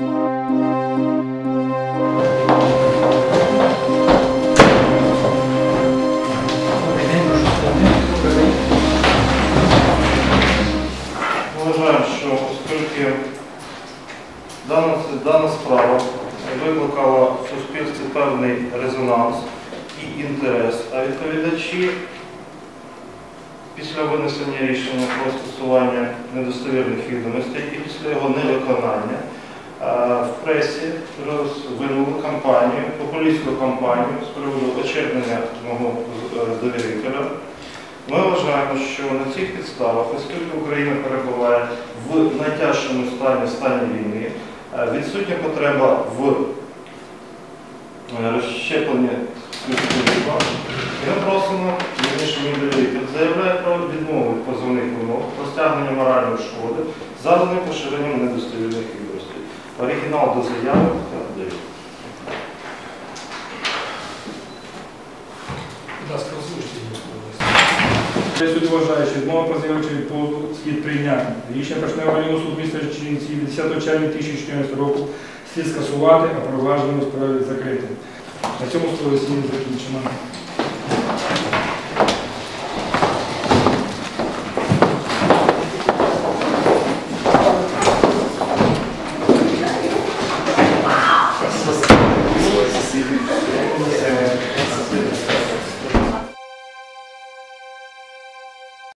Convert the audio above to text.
Вважаю, що оскільки Дана справа викликала в суспільстві певний резонанс і інтерес, а відповідачі після винесення рішення про стосування недостовірних відомостей і після його невиконання пресі розвинули кампанію, популістську кампанію з приводу очернення мого е, довірителя. Ми вважаємо, що на цих підставах, оскільки Україна перебуває в найтяжчому стані стані війни, е, відсутня потреба в е, розщепленні суспільства, ми просимо, вірніше мій заявляє про відмову позовних вимог про стягнення моральної шкоди, заданої поширенням недостовірних відомостей. Оригінал до заяви слово. Суд вважає, що відмова про заявочі від слід прийняти. Рішення Першого районного суду міста Чернівці від 10 червня 2014 року слід скасувати, а провадження у справі закрити. На цьому слово засідання закінчено.